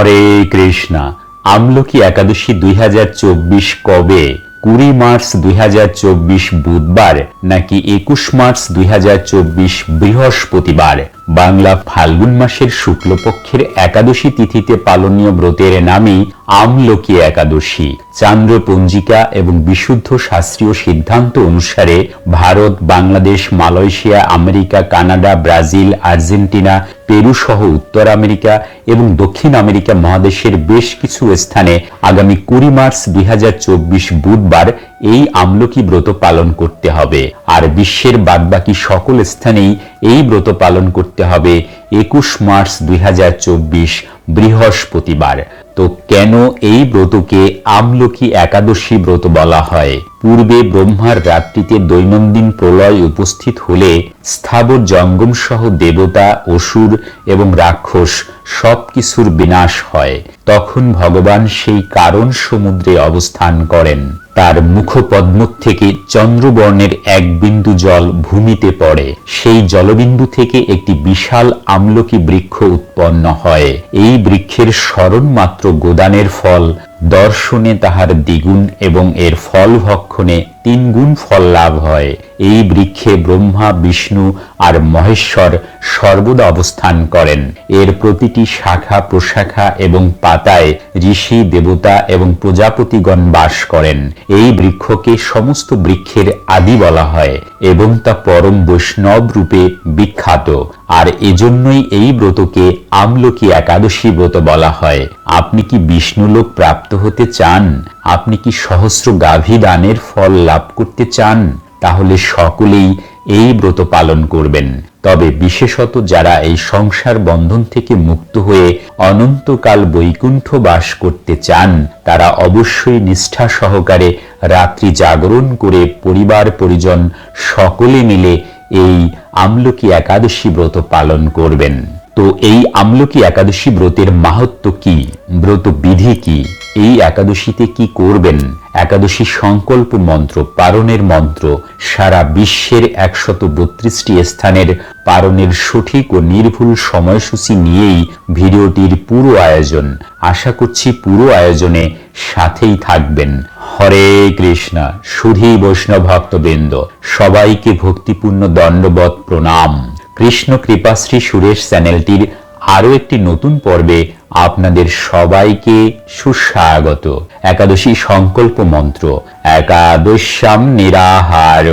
হরে কৃষ্ণা। আমলকি একাদশী দুই হাজার চব্বিশ কবে? কুড়ি মার্চ দুই হাজার চব্বিশ বুধবার নাকি একুশ মার্চ দুই হাজার চব্বিশ বৃহস্পতিবার? বাংলা ফাল্গুন মাসের শুক্লপক্ষের একাদশী তিথিতে পালনীয় ব্রতের নামই আমলকি একাদশী। চান্দ্র পঞ্জিকা এবং বিশুদ্ধ শাস্ত্রীয় সিদ্ধান্ত অনুসারে Bharat, Bangladesh, Malaysia, America, Canada, Brazil, Argentina, Peru সহ উত্তর আমেরিকা এবং দক্ষিণ আমেরিকা মহাদেশের বেশ কিছু স্থানে আগামী কুড়ি মার্চ দুই হাজার চব্বিশ বুধবার এই আমলকি ব্রত পালন করতে হবে। আর বিশ্বের বাদবাকি সকল স্থানেই এই ব্রত পালন করতে হবে একুশ মার্চ দুই হাজার চব্বিশ বৃহস্পতিবার। তো কেন এই ব্রতকে আমলকি একাদশী ব্রত বলা হয়? পূর্বে ব্রহ্মার রাত্রিতে দৈনন্দিন প্রলয় উপস্থিত হলে স্থাবর জঙ্গম সহ দেবতা, অসুর এবং রাক্ষস সবকিছুর বিনাশ হয়। তখন ভগবান সেই কারণ সমুদ্রে অবস্থান করেন। তার মুখপদ্ম থেকে চন্দ্রবর্ণের এক বিন্দু জল ভূমিতে পড়ে। সেই জলবিন্দু থেকে একটি বিশাল আমলকি বৃক্ষ উৎপন্ন হয়। এই বৃক্ষের স্মরণ মাত্র গোদানের ফল দর্শনে তাহার দ্বিগুণ এবং এর ফল ভক্ষণে তিন গুণ ফল লাভ হয়। এই বৃক্ষে ব্রহ্মা, বিষ্ণু আর মহেশ্বর সর্বদা অবস্থান করেন। এর প্রতিটি শাখা, প্রশাখা এবং পাতায় ঋষি, দেবতা এবং প্রজাপতিগণ বাস করেন। এই বৃক্ষকে সমস্ত বৃক্ষের আদি বলা হয় এবং তা পরম বৈষ্ণব রূপে বিখ্যাত। আর এজন্যই এই ব্রতকে আমলকি একাদশী ব্রত বলা হয়। আপনি কি বিষ্ণুলোক প্রাপ্ত হতে চান? আপনি কি সহস্র গাভী দানের ফল লাভ করতে চান? তাহলে সকলেই এই ব্রত পালন করবেন। তবে বিশেষত যারা এই সংসার বন্ধন থেকে মুক্ত হয়ে অনন্তকাল বৈকুণ্ঠ বাস করতে চান, তারা অবশ্যই নিষ্ঠা সহকারে রাত্রি জাগরণ করে পরিবার পরিজন সকলে মিলে এই আমলকি একাদশী ব্রত পালন করবেন। তো এই আমলকি একাদশী ব্রতের মাহাত্ম কি? ব্রত বিধি কি? এই একাদশীতে কি করবেন? একাদশী সংকল্প মন্ত্র, পারণের মন্ত্র সারা বিশ্বের একশত বত্রিশটি স্থানের পারণের সঠিক ও নির্ভুল সময়সূচি নিয়েই ভিডিওটির পুরো আয়োজন। আশা করছি পুরো আয়োজনে সাথেই থাকবেন। হরে কৃষ্ণা, সুধী বৈষ্ণব ভক্তবৃন্দ, সবাইকে ভক্তিপূর্ণ দণ্ডবত প্রণাম। কৃষ্ণ কৃপাশ্রী সুরেশ চ্যানেলটির আরও একটি নতুন পর্বে আপনাদের সবাইকে সুস্বাগত। একাদশী সংকল্প মন্ত্র, একাদশ্যাম নিরাহার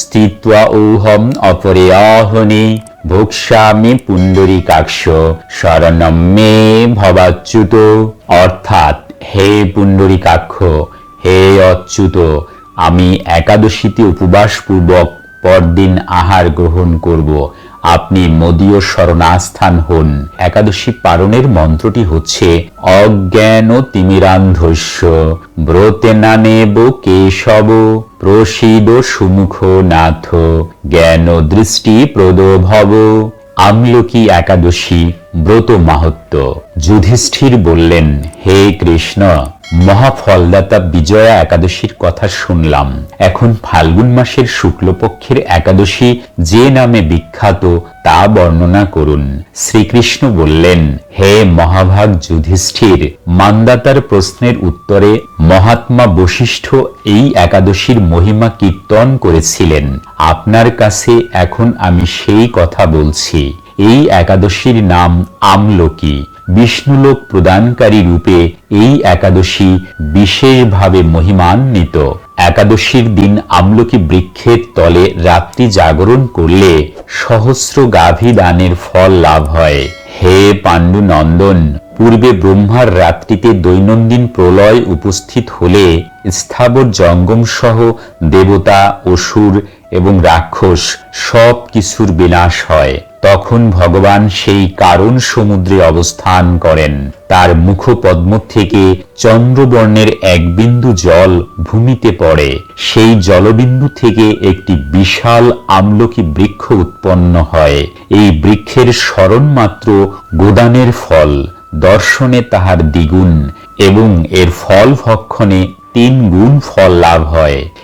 স্থিত্বা ঔহম অপরে অহনে ভোক্সামি পুণ্ডরীকাক্ষ শরণম মে ভবাচ্যুত। অর্থাৎ হে পুণ্ডরীকাক্ষ হে অচ্যুত, আমি একাদশীতে উপবাস পূর্বক পরদিন আহার গ্রহণ করব। আপনি মদীয় শরণাস্থান হন। একাদশী পারণের মন্ত্রটি হচ্ছে, অজ্ঞান তিমিরান্ধস্য, ব্রতে না নেব কেশব, প্রসিদ সুমুখ নাথ, জ্ঞান দৃষ্টি প্রদ ভব আমলকি একাদশী ব্রত মাহাত্ম যুধিষ্ঠির বললেন, হে কৃষ্ণ মহাফলদাতা বিজয়া একাদশীর কথা শুনলাম। এখন ফাল্গুন মাসের শুক্লপক্ষের একাদশী যে নামে বিখ্যাত, তা বর্ণনা করুন। শ্রীকৃষ্ণ বললেন, হে মহাভাগ যুধিষ্ঠির, মান্দাতার প্রশ্নের উত্তরে মহাত্মা বশিষ্ঠ এই একাদশীর মহিমা কীর্তন করেছিলেন। আপনার কাছে এখন আমি সেই কথা বলছি। এই একাদশীর নাম আমলকি। বিষ্ণুলোক প্রদানকারী রূপে এই একাদশী বিশেষভাবে মহিমান্বিত। একাদশীর দিন আমলকি বৃক্ষের তলে রাত্রি জাগরণ করলে সহস্র গাভী দানের ফল লাভ হয়। হে পাণ্ডু নন্দন পূর্বে ব্রহ্মার রাত্রিতে দৈনন্দিন প্রলয় উপস্থিত হলে স্থাবর জঙ্গম সহ দেবতা, অসুর এবং রাক্ষস সব কিছুর বিনাশ হয়। তখন ভগবান সেই কারণ সমুদ্রে অবস্থান করেন। তার মুখপদ্ম থেকে চন্দ্রবর্ণের এক বিন্দু জল ভূমিতে পড়ে। সেই জলবিন্দু থেকে একটি বিশাল আমলকি বৃক্ষ উৎপন্ন হয়। এই বৃক্ষের স্মরণ মাত্র গোদানের ফল, দর্শনে তাহার দ্বিগুণ এবং এর ফল ভক্ষণে তিন গুণ ফল লাভ হয়।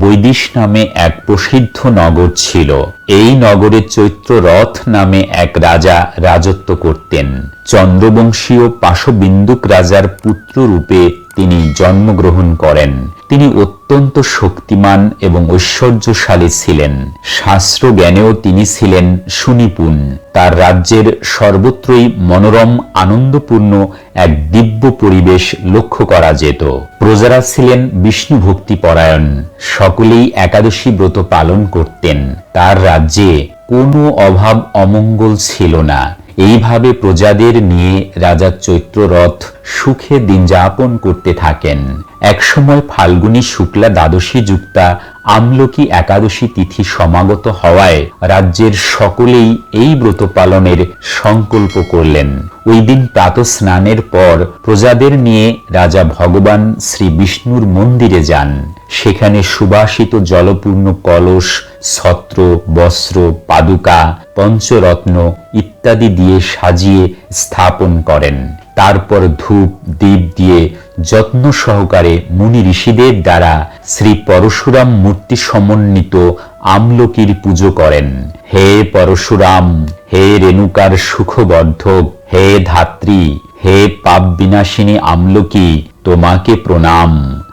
বৈদিশ নামে এক প্রসিদ্ধ নগর ছিল। এই নগরে চৈত্র রথ নামে এক রাজা রাজত্ব করতেন। চন্দ্রবংশীয় পাশবিন্দুক রাজার পুত্র রূপে তিনি জন্মগ্রহণ করেন। তিনি অত্যন্ত শক্তিমান এবং ঐশ্বর্যশালী ছিলেন। শাস্ত্র জ্ঞানেও তিনি ছিলেন সুনিপুণ। তার রাজ্যের সর্বত্রই মনোরম, আনন্দপূর্ণ এক দিব্য পরিবেশ লক্ষ্য করা যেত। প্রজারা ছিলেন বিষ্ণু ভক্তি পরায়ণ সকলেই একাদশী ব্রত পালন করতেন। তার রাজ্যে কোনো অভাব অমঙ্গল ছিল না। এইভাবে প্রজাদের নিয়ে রাজা চৈত্ররথ সুখে দিন যাপন করতে থাকেন। একসময় ফাল্গুনী শুক্লা দ্বাদশী যুক্তা আমলকি একাদশী তিথি সমাগত হওয়ায় রাজ্যের সকলেই এই ব্রত পালনের সংকল্প করলেন। ওই দিন প্রাত স্নানের পর প্রজাদের নিয়ে রাজা ভগবান শ্রী বিষ্ণুর মন্দিরে যান। সেখানে সুবাসিত জলপূর্ণ কলস, ছত্র, বস্ত্র, পাদুকা, পঞ্চরত্ন ইত্যাদি দিয়ে সাজিয়ে স্থাপন করেন। তারপর ধূপ দ্বীপ দিয়ে যত্ন সহকারে মুনি ঋষিদের দ্বারা শ্রী পরশুরাম মূর্তি সমন্বিত আমলকির পুজো করেন। হে পরশুরাম, হে রেণুকার সুখবর্ধক, হে ধাত্রী, হে পাপ বিনাশিনী আমলকি, তোমাকে প্রণাম।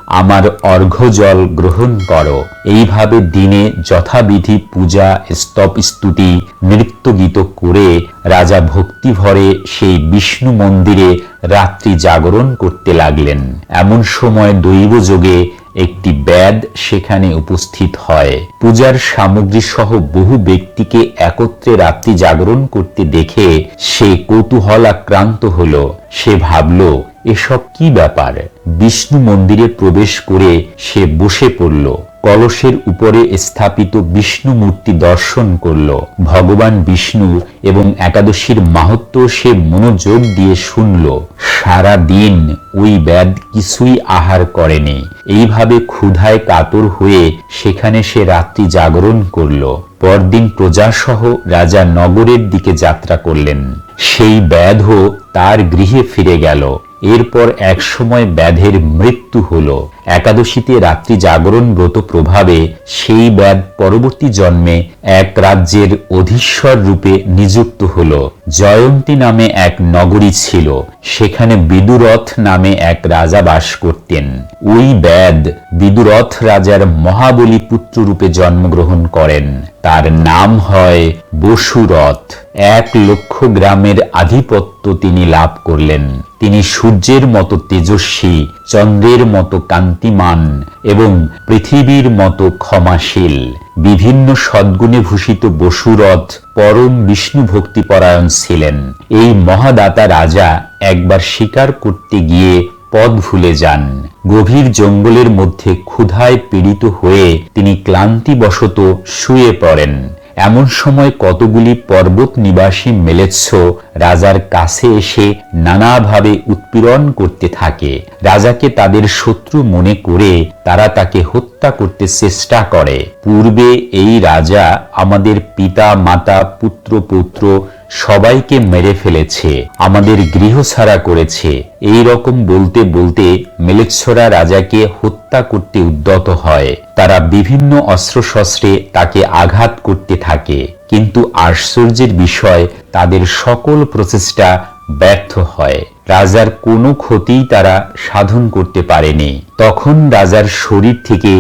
আমার অর্ঘ্যজল গ্রহণ করো। এইভাবে দিনে যথাবিধি পূজা, স্তব স্তুতি নৃত্য গীত করে রাজা ভক্তি ভরে সেই বিষ্ণু মন্দিরে রাত্রি জাগরণ করতে লাগলেন। এমন সময় দৈবযোগে একটি ব্যাদ সেখানে উপস্থিত হয়। পূজার সামগ্রী সহ বহু ব্যক্তিকে একত্রে রাত্রি জাগরণ করতে দেখে সে কৌতূহল আক্রান্ত হল। সে ভাবল এসব কি ব্যাপার? বিষ্ণু মন্দিরে প্রবেশ করে সে বসে পড়ল। কলসের উপরে স্থাপিত বিষ্ণু মূর্তি দর্শন করল। ভগবান বিষ্ণু এবং একাদশীর মাহাত্ম সে মনোযোগ দিয়ে শুনল। সারা দিন ওই ব্যাদ কিছুই আহার করেনি। এইভাবে ক্ষুধায় কাতর হয়ে সেখানে সে রাত্রি জাগরণ করল। পরদিন প্রজাসহ রাজা নগরের দিকে যাত্রা করলেন। সেই ব্যাধও তার গৃহে ফিরে গেল। এরপর এক সময় ব্যাধের মৃত্যু হল। একাদশীতে রাত্রি জাগরণ ব্রত প্রভাবে সেই ব্যাধ পরবর্তী জন্মে এক রাজ্যের অধীশ্বর রূপে নিযুক্ত হল। জয়ন্তী নামে এক নগরী ছিল, সেখানে বিদুরথ নামে এক রাজা বাস করতেন। ওই ব্যাদ বিদুরথ রাজার মহাবলী পুত্র রূপে জন্মগ্রহণ করেন। তার নাম হয় বসুরথ, এক লক্ষ গ্রামের আধিপত্য তিনি লাভ করলেন। তিনি সূর্যের মতো তেজস্বী, চন্দ্রের মতো কান্তিমান এবং পৃথিবীর মতো ক্ষমাশীল। বিভিন্ন সদ্গুণে ভূষিত বসুরথ পরম বিষ্ণু ভক্তিপরায়ণ ছিলেন। এই মহাদাতা রাজা একবার শিকার করতে গিয়ে পদ ভুলে যান। গভীর জঙ্গলের মধ্যে ক্ষুধায় পীড়িত হয়ে তিনি ক্লান্তিবশত শুয়ে পড়েন। এমন সময় কতগুলি পর্বত নিবাসী মেলেচ্ছ রাজার কাছে এসে নানাভাবে উৎপীড়ন করতে থাকে। রাজাকে তাদের শত্রু মনে করে তারা তাকে হত্যা করতে চেষ্টা করে। পূর্বে এই রাজা আমাদের পিতা, মাতা, পুত্র পুত্র সবাইকে মেরে ফেলেছে, আমাদের গৃহ ছাড়া করেছে। এই রকম বলতে বলতে মেলেচ্ছরা রাজাকে হত্যা করতে উদ্যত হয়। তারা বিভিন্ন অস্ত্রশস্ত্রে তাকে আঘাত করতে থাকে। কিন্তু আশ্চর্যের বিষয়, তাদের সকল প্রচেষ্টা ব্যর্থ হয়। রাজার কোনো ক্ষতিই তারা সাধন করতে পারেনি। তখন রাজার শরীর থেকে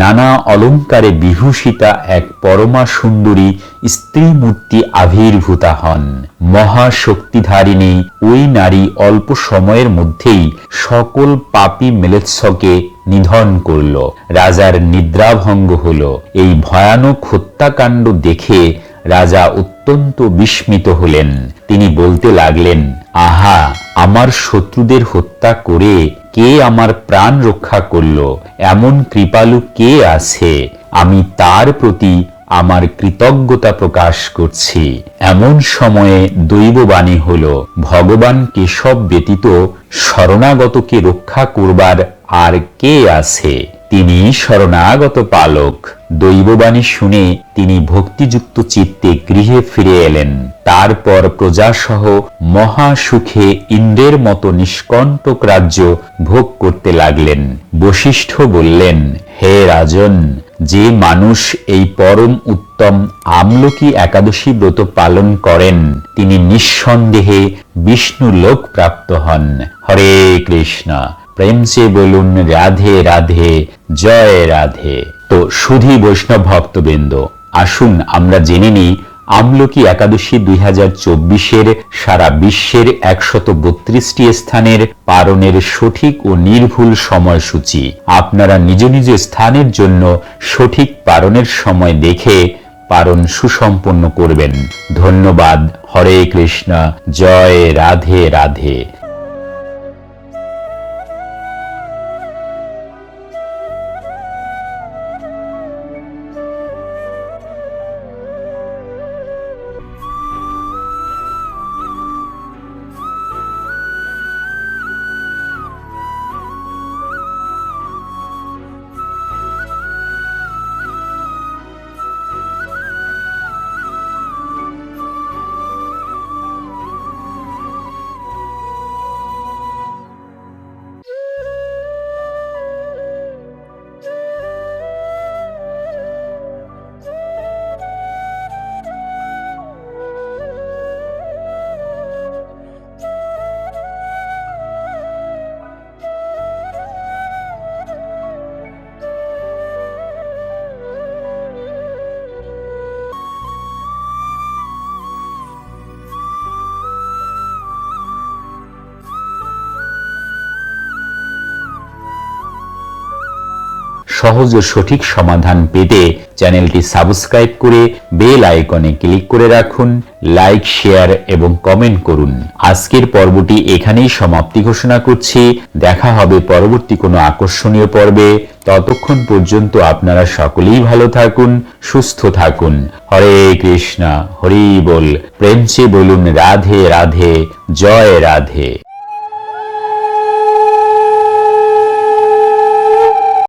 নানা অলঙ্কারে বিভূষিতা এক পরমা সুন্দরী স্ত্রী মূর্তি আবির্ভূতা হন। মহাশক্তিধারিণী ওই নারী অল্প সময়ের মধ্যেই সকল পাপি মেলেৎসকে নিধন করল। রাজার নিদ্রাভঙ্গ হল। এই ভয়ানক হত্যাকাণ্ড দেখে রাজা অত্যন্ত বিস্মিত হলেন। তিনি বলতে লাগলেন, আহা, আমার শত্রুদের হত্যা করে কে আমার প্রাণ রক্ষা করল? এমন কৃপালু কে আছে? আমি তার প্রতি আমার কৃতজ্ঞতা প্রকাশ করছি। এমন সময়ে দৈববাণী হল, ভগবান কেশব ব্যতীত শরণাগতকে রক্ষা করবার আর কে আছে? তিনি শরণাগত পালক। দৈববাণী শুনে তিনি ভক্তিযুক্ত চিত্তে গৃহে ফিরে এলেন। তারপর প্রজাসহ মহা সুখে ইন্দ্রের মতো নিষ্কণ্টক রাজ্য ভোগ করতে লাগলেন। বশিষ্ঠ বললেন, হে রাজন, যে মানুষ এই পরম উত্তম আমলকি একাদশী ব্রত পালন করেন, তিনি নিঃসন্দেহে বিষ্ণু লোক প্রাপ্ত হন। হরে কৃষ্ণ। প্রেম সে বলুন, রাধে রাধে, জয় রাধে। তো সুধী বৈষ্ণব ভক্তবৃন্দ, আসুন আমরা জেনে নিই আমলকি একাদশী দুই হাজার চব্বিশের সারা বিশ্বের একশত বত্রিশটি স্থানের পারণের সঠিক ও নির্ভুল সময়সূচি। আপনারা নিজ নিজ স্থানের জন্য সঠিক পারণের সময় দেখে পারণ সুসম্পন্ন করবেন। ধন্যবাদ। হরে কৃষ্ণ। জয় রাধে রাধে। সহজ ও সঠিক সমাধান পেতে চ্যানেলটি সাবস্ক্রাইব করে বেল আইকনে ক্লিক করে রাখুন, লাইক, শেয়ার এবং কমেন্ট করুন। আজকের পর্বটি এখানেই সমাপ্তি ঘোষণা করছি। দেখা হবে পরবর্তী কোনো আকর্ষণীয় পর্বে। ততক্ষণ পর্যন্ত আপনারা সকলেই ভালো থাকুন, সুস্থ থাকুন। হরে কৃষ্ণা, হরি বল। প্রেমচে বলুন, রাধে রাধে, জয় রাধে।